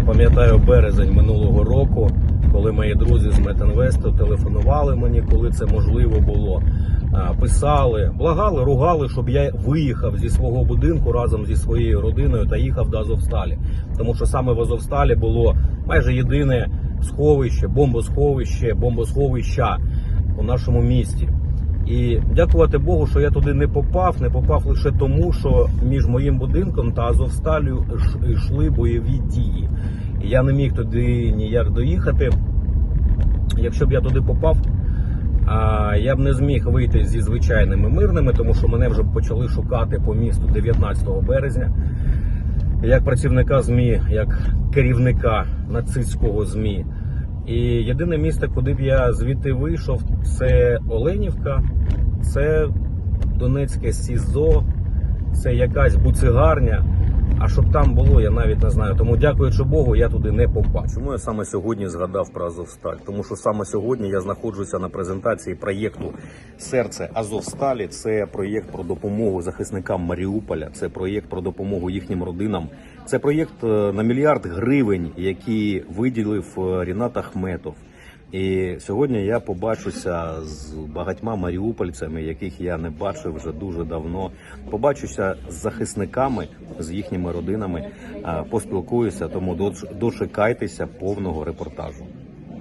Я пам'ятаю березень минулого року, коли мої друзі з Метинвесту телефонували мені, коли це можливо було. Писали, благали, ругали, щоб я виїхав зі свого будинку разом зі своєю родиною та їхав до Азовсталі. Тому що саме в Азовсталі було майже єдине сховище, бомбосховище, бомбосховища у нашому місті. І дякувати Богу, що я туди не попав. Не попав лише тому, що між моїм будинком та Азовсталю йшли бойові дії. Я не міг туди ніяк доїхати. Якщо б я туди попав, я б не зміг вийти зі звичайними мирними, тому що мене вже почали шукати по місту 19 березня. Як працівника ЗМІ, як керівника нацистського ЗМІ. І єдине місце, куди б я звідти вийшов, це Оленівка, це Донецьке СІЗО, це якась буцигарня. А щоб там було, я навіть не знаю. Тому, дякуючи Богу, я туди не попав. Чому я саме сьогодні згадав про Азовсталь? Тому що саме сьогодні я знаходжуся на презентації проєкту Серце Азовсталі. Це проєкт про допомогу захисникам Маріуполя. Це проєкт про допомогу їхнім родинам. Це проєкт е, на мільярд гривень, який виділив е, Рінат Ахметов. І сьогодні я побачуся з багатьма маріупольцями, яких я не бачив вже дуже давно. Побачуся з захисниками, з їхніми родинами, поспілкуюся. Тому дочекайтеся повного репортажу.